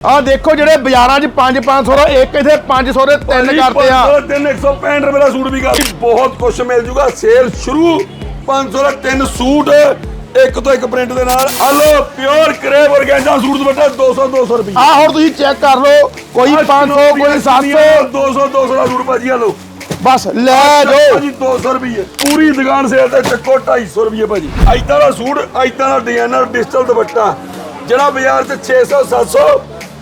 ਆ ਦੇਖੋ ਜਿਹੜੇ ਬਾਜ਼ਾਰਾਂ 'ਚ 5-500 ਦਾ ਇੱਕ ਇੱਥੇ 500 ਦੇ ਤਿੰਨ ਕਰਤੇ ਆ। ਤਿੰਨ 165 ਰੁਪਏ ਦਾ ਸੂਟ ਵੀ ਕਰ। ਬਹੁਤ ਕੁਝ ਮਿਲ ਜੂਗਾ। ਸੇਲ ਸ਼ੁਰੂ। 500 ਦਾ ਤਿੰਨ ਸੂਟ। ਇੱਕ ਤੋਂ ਇੱਕ ਪ੍ਰਿੰਟ ਦੇ ਨਾਲ। Hello pure crepe organza suit dupatta 200 200 ਰੁਪਏ ਆ ਹੁਣ ਤੁਸੀਂ ਚੈੱਕ ਕਰ ਲਓ। ਕੋਈ 500 ਕੋਈ 700 200 200 ਦਾ ਸੂਟ ਭਾਜੀ ਹਲੋ। ਬਸ ਲੈ ਜਾਓ। ਭਾਜੀ 200 ਰੁਪਏ ਪੂਰੀ ਦੁਕਾਨ ਸੇਲ ਤੇ ਚੱਕੋ 250 ਰੁਪਏ ਭਾਜੀ। ਐਦਾਂ ਦਾ ਸੂਟ ਐਦਾਂ ਦਾ ਡਿਜ਼ਾਈਨਰ ਡਿਜੀਟਲ ਦੁਪੱਟਾ। ਜਿਹੜਾ ਬਾਜ਼ਾਰ 'ਚ 600 700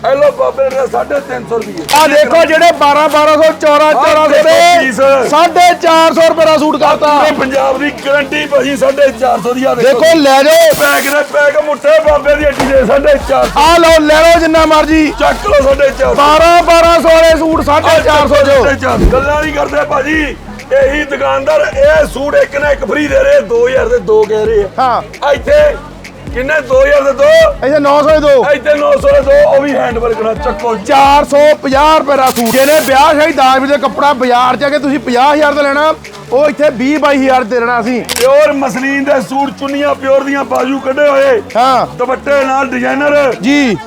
ਐਲੋ ਬਾਬੇ ਨੇ 350 ਰੁਪਏ। ਆ ਦੇਖੋ ਜਿਹੜੇ 12 1200 14 1400 ਦੇ ਪੀਸ। 450 ਰੁਪਏ ਦਾ ਸੂਟ ਕਰਤਾ। ਪੂਰੇ ਪੰਜਾਬ ਦੀ ਗਰੰਟੀ ਭਾਜੀ 450 ਦੀ ਆ ਦੇਖੋ। ਲੈ ਜਾਓ। ਪੈਕ ਦੇ ਪੈਕ ਮੁੱਠੇ ਬਾਬੇ ਦੀ ਹੱਟੀ ਦੇ 450 ਆ ਲਓ ਲੈ ਲਓ ਜਿੰਨਾ ਮਰਜ਼ੀ। ਚੱਕ ਲੋ 450 12 1200 ਵਾਲੇ ਸੂਟ 450 ਜੋ ਗੱਲਾਂ ਨਹੀਂ ਕਰਦੇ ਭਾਜੀ। ਇਹੀ ਦੁਕਾਨਦਾਰ ਇਹ ਸੂਟ ਇੱਕ ਨਾ ਇੱਕ ਫ੍ਰੀ ਦੇ ਰਹੇ 2000 ਦੇ ਦੋ ਕਹਿ ਰਹੇ ਹਾਂ। ਆ ਇੱਥੇ ਕਿੰਨੇ? 2000 ਦੇ ਦੋ। ਇੱਥੇ 900 ਦੇ ਦੋ। ਇੱਥੇ 900 ਦੇ ਦੋ ਉਹ ਵੀ ਹੈਂਡ ਵਰਕ ਨਾਲ ਚੱਕੋ 450 ਰੁਪਏ ਦਾ ਸੂਟ। ਜਿਹਨੇ ਵਿਆਹ ਸ਼ਾਹੀ ਦਾਜ ਦੇ ਕੱਪੜਾ ਬਾਜ਼ਾਰ ਚ ਆ ਕੇ ਤੁਸੀਂ 50000 ਦਾ ਲੈਣਾ ਉਹ ਇੱਥੇ 20 22000 ਦੇ ਦੇਣਾ ਅਸੀਂ। ਪਿਓਰ ਮਸਲੀਨ ਦੇ ਸੂਟ ਚੁੰਨੀਆਂ ਪਿਓਰ ਦੀਆਂ ਬਾਜੂ ਕੱਢੇ ਹੋਏ। ਹਾਂ। ਦੁਪੱਟੇ ਨਾਲ ਡਿਜ਼ਾਈਨਰ ਜੀ।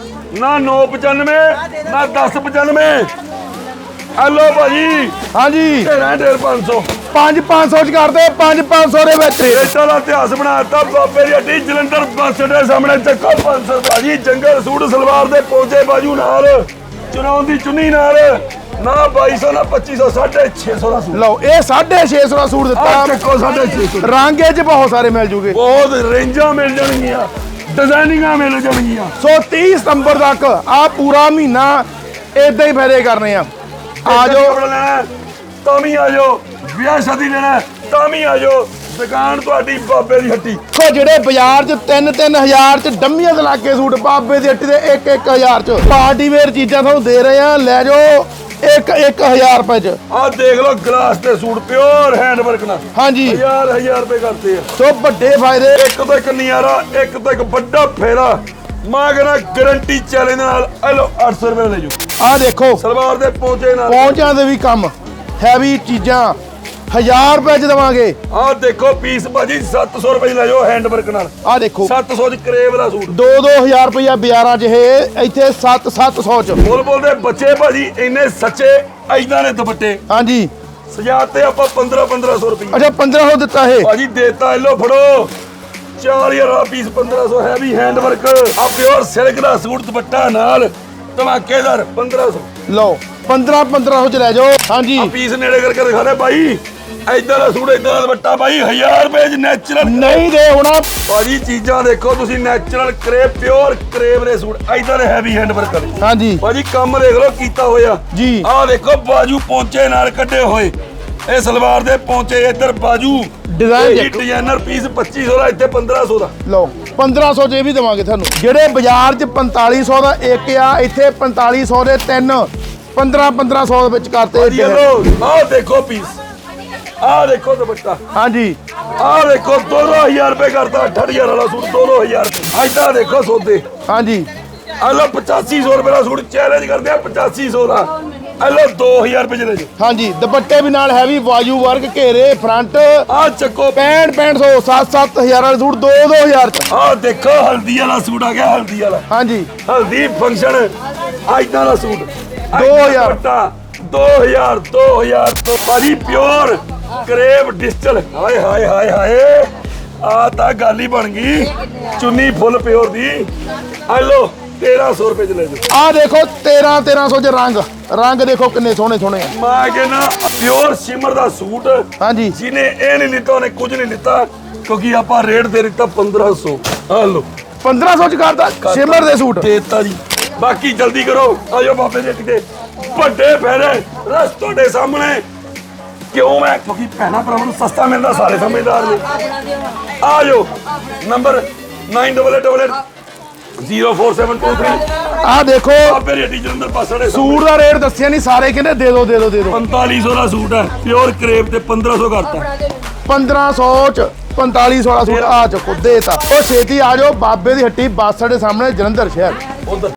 ਨਾ 995 ਨਾ 1095 ਹਲੋ ਭਾਜੀ। ਹਾਂਜੀ। ਤੇਰਾ 500 5 500 ਚ ਕਰਦੇ 5 500 ਦੇ ਵਿੱਚ। ਰੇਟਾਂ ਦਾ ਇਤਿਹਾਸ ਬਣਾਤਾ ਬਾਬੇ ਦੀ ਹੱਡੀ ਜਲੰਧਰ ਬੱਸ ਦੇ ਸਾਹਮਣੇ ਚੱਕੋ 500 ਭਾਜੀ ਜੰਗਲ ਸੂਟ ਸਲਵਾਰ ਦੇ ਪੋਜੇ ਬਾਜੂ ਨਾਲ ਚੁਣਾਉਣ ਦੀ ਚੁੰਨੀ ਨਾਲ ਨਾ 2200 ਨਾ 2500 650 ਦਾ ਸੂਟ। ਲਓ ਇਹ 650 ਦਾ ਸੂਟ ਆ ਦਿੱਤਾ ਚੱਕੋ 650 ਰੰਗ ਇਹ ਚ ਬਹੁਤ ਸਾਰੇ ਮਿਲ ਜੂਗੇ। ਬਹੁਤ ਰੇਂਜਾਂ ਮਿਲ ਜਾਣਗੀਆਂ ਡਿਜ਼ਾਈਨਿੰਗਾਂ ਮਿਲ ਜਾਣਗੀਆਂ। ਸੋ 30 ਸਤੰਬਰ ਤੱਕ ਆ ਪੂਰਾ ਮਹੀਨਾ ਇਦਾਂ ਹੀ ਫਾਇਦੇ ਕਰਨੇ ਆ। ਆ ਜਾਓ। ਤਾਂ ਵੀ ਆ ਜਾਓ। ਵਿਆਹ ਸ਼ਾਦੀ ਲੈਣਾ ਤਾਂ ਵੀ ਆ ਜਾਓ। ਦੁਕਾਨ ਤੁਹਾਡੀ ਬਾਬੇ ਦੀ ਹੱਟੀ। ਕੋ ਜਿਹੜੇ ਬਾਜ਼ਾਰ 'ਚ 3-3000 'ਚ ਡੰਮੀਆਂ ਦੇ ਲਾਗੇ ਸੂਟ ਬਾਬੇ ਦੀ ਹੱਟੀ ਦੇ 1-1000 'ਚ। ਪਾਰਟੀ ਵੇਅਰ ਚੀਜ਼ਾਂ ਤੁਹਾਨੂੰ ਦੇ ਰਹੇ ਆ ਲੈ ਜਾਓ 1-1000 ਰੁਪਏ 'ਚ। ਆਹ ਦੇਖ ਲਓ ਗਲਾਸ ਤੇ ਸੂਟ ਪਿਓਰ ਹੈਂਡ ਵਰਕ ਨਾਲ। ਹਾਂਜੀ। ਹਜ਼ਾਰ ਹਜ਼ਾਰ ਰੁਪਏ ਕਰਤੇ ਆ। ਸੋ ਵੱਡੇ ਫਾਇਦੇ। ਇੱਕ ਤੋਂ ਇੱਕ ਨਜ਼ਾਰਾ ਇੱਕ ਤੋਂ ਇੱਕ ਵੱਡਾ ਫੇਰਾ। ਮੈਂ ਕਹਿੰਦਾ ਗਾਰੰਟੀ ਚੈਲੰਜ ਨਾਲ। ਲਓ 800 ਰੁਪਏ ਲੈ ਜਾਓ ਆ ਦੇਖੋ ਸਲਵਾਰ ਦੇ ਪਹੁੰਚੇ ਨਾਲ। ਪਹੁੰਚਾਂ ਦੇ ਵੀ ਕੰਮ। ਹੈਵੀ ਚੀਜ਼ਾਂ। 1000 ਰੁਪਏ 'ਚ ਦਵਾਂਗੇ। ਆਹ ਦੇਖੋ ਪੀਸ ਭਾਜੀ 700 ਰੁਪਏ ਲੈ ਜਾਓ ਹੈਂਡ ਵਰਕ ਨਾਲ। ਆ ਦੇਖੋ। 700 ਚ ਕਰੇਵ ਦਾ ਸੂਟ। 2-2000 ਰੁਪਇਆ ਬਾਜ਼ਾਰਾਂ 'ਚ ਇਹ ਇੱਥੇ 7-700 'ਚ। ਬੋਲ ਬੋਲਦੇ ਬੱਚੇ ਭਾਜੀ ਇੰਨੇ ਸੱਚੇ ਐਦਾਂ ਦੇ ਦੁਪੱਟੇ। ਹਾਂਜੀ। ਸਜਾਤੇ ਆਪਾਂ 15 1500 ਰੁਪਏ ਅੱਛਾ 1500 ਦਿੱਤਾ ਇਹ। ਭਾਜੀ ਦੇਤਾ ਲੋ ਫੜੋ। 4000 ਦਾ ਪੀਸ 1500 ਹੈਵੀ ਹੈਂਡ ਵਰਕ ਆ ਪਿਓਰ ਸਿਲਕ ਦਾ ਸੂਟ ਦੁਪੱਟਾ ਨਾਲ ਧਮਾਕੇਦਾਰ 1500 ਲਓ 15 1500 ਚ ਲੈ ਜਾਓ। ਹਾਂਜੀ। ਆ ਪੀਸ ਨੇੜੇ ਕਰਕੇ ਦਿਖਾ ਦੇ ਬਾਈ ਐਦਾਂ ਦਾ ਸੂਟ ਐਦਾਂ ਦਾ ਦੁਪੱਟਾ ਬਾਈ 1000 ਰੁਪਏ ਚ ਨੈਚੁਰਲ ਨਹੀਂ ਦੇ ਹੋਣਾ ਭਾਜੀ ਚੀਜ਼ਾਂ ਦੇਖੋ ਤੁਸੀਂ ਨੈਚੁਰਲ ਕਰੇਪ ਪਿਓਰ ਕਰੇਪ ਦੇ ਸੂਟ ਐਦਾਂ ਦੇ ਹੈਵੀ ਹੈਂਡ ਵਰਕ ਵਾਲੇ। ਹਾਂਜੀ। ਭਾਜੀ ਕੰਮ ਦੇਖ ਲਓ ਕੀਤਾ ਹੋਇਆ। ਜੀ। ਆਹ ਦੇਖੋ ਬਾਜੂ ਪੌਂਚੇ ਨਾਲ ਕੱਢੇ ਹੋਏ। ਇਹ ਸਲਵਾਰ ਦੇ ਪੌਂਚੇ ਇੱਧਰ ਬਾਜੂ। Design ਇਹ ਦੇਖੋ। ਡਿਜ਼ਾਈਨਰ ਪੀਸ 2500 ਦਾ ਇੱਥੇ 1500 ਦਾ। ਲਓ 1500 ਚ ਇਹ ਵੀ ਦੇਵਾਂਗੇ ਤੁਹਾਨੂੰ। ਜਿਹੜੇ ਬਾਜ਼ਾਰ 'ਚ 4500 ਦਾ ਇੱਕ ਆ ਇੱਥੇ 4500 ਦੇ ਤਿੰਨ। 15 1500 ਦੇ ਵਿੱਚ ਕਰਤੇ ਆਹ ਦੇਖੋ ਪੀਸ ਆਹ ਦੇਖੋ ਦੁਪੱਟਾ। ਹਾਂਜੀ। ਆਹ ਦੇਖੋ 2000 ਰੁਪਏ ਕਰਤਾ 8000 ਵਾਲਾ ਸੂਟ 2000 ਰੁਪਏ। ਐਦਾਂ ਦੇਖੋ ਸੌਦੇ। ਹਾਂਜੀ। ਆਹ ਲੋ 8500 ਰੁਪਏ ਦਾ ਸੂਟ ਚੈਲੰਜ ਕਰਦੇ ਆ 8500 ਦਾ। ਆਹ ਲੋ 2000 ਰੁਪਏ ਜਾਓ ਹਾਂਜੀ ਦੁਪੱਟੇ ਵੀ ਨਾਲ ਹੈਵੀ ਵਾਜੂ ਵਰਕ ਘੇਰੇ ਫਰੰਟ। ਆਹ ਚੱਕੋ। 65 6500 7-7000 ਵਾਲੇ ਸੂਟ 2-2000 ਚ। ਆਹ ਦੇਖੋ ਹਲਦੀ ਵਾਲਾ ਸੂਟ ਆ ਗਿਆ ਹਲਦੀ ਵਾਲਾ। ਹਾਂਜੀ। ਹਲਦੀ ਫੰਕਸ਼ਨ ਐਦਾਂ ਦਾ ਸੂਟ। 2000 2000 2000 ਤੋਂ ਭਾਜੀ ਪਿਓਰ ਕਰੇਪ ਡਿਜੀਟਲ। ਹਾਏ ਹਾਏ ਹਾਏ ਹਾਏ। ਆ ਤਾਂ ਗੱਲ ਹੀ ਬਣ ਗਈ। ਚੁੰਨੀ ਫੁੱਲ ਪਿਓਰ ਦੀ। ਆ ਲੋ 1300 ਰੁਪਏ ਚ ਲੈ ਜਾਓ। ਆ ਦੇਖੋ 13 1300 ਚ ਰੰਗ। ਰੰਗ ਦੇਖੋ ਕਿੰਨੇ ਸੋਹਣੇ ਸੋਹਣੇ ਆ। ਮੈਂ ਕਹਿੰਦਾ ਪਿਓਰ ਸ਼ਿਮਰ ਦਾ ਸੂਟ। ਹਾਂਜੀ। ਜਿਹਨੇ ਇਹ ਨਹੀਂ ਲਿੱਤਾ ਉਹਨੇ ਕੁਝ ਨਹੀਂ ਲਿੱਤਾ। ਕਿਉਂਕਿ ਆਪਾਂ ਰੇਟ ਦੇ ਦਿੱਤਾ 1500 ਆ ਲੋ 1500 ਚ ਕਰਦਾ ਸ਼ਿਮਰ ਦੇ ਸੂਟ। ਦੇਤਾ ਜੀ। ਬਾਕੀ ਜਲਦੀ ਕਰੋ। ਆਜੋ ਬਾਬੇ ਦੇ ਟਿਕੇ ਵੱਡੇ ਫਾਇਦੇ ਰਸ ਤੁਹਾਡੇ ਸਾਹਮਣੇ। ਕਿਉਂ ਮੈਂ? ਕਿਉਂਕਿ ਭੈਣਾ ਭਰਾਵਾਂ ਨੂੰ ਸਸਤਾ ਮਿਲਦਾ ਸਾਰੇ ਸਮਝਦਾਰ ਨੇ। ਆਜੋ ਨੰਬਰ 9888 ਆ ਦੇਖੋ। ਬਾਬੇ ਰੇਡੀ ਜਲੰਧਰ ਪਾਸੜੇ ਸੂਟ ਦਾ ਰੇਟ ਦੱਸਿਆ ਨਹੀਂ ਸਾਰੇ ਕਹਿੰਦੇ ਦੇ ਦਿਓ ਦੇ ਦਿਓ ਦੇ ਦਿਓ 4500 ਦਾ ਸੂਟ ਹੈ ਪਿਓਰ ਕਰੇਪ ਤੇ 1500 ਕਰਤਾ। 1500 ਚ 4500 ਵਾਲਾ ਸੂਟ ਆ ਚੱਕੋ ਦੇਤਾ। ਉਹ ਛੇਤੀ ਆ ਜਾਓ ਬਾਬੇ ਦੀ ਹੱਟੀ ਬੱਸ ਦੇ ਸਾਹਮਣੇ ਜਲੰਧਰ ਸ਼ਹਿਰ। ਉਧਰ।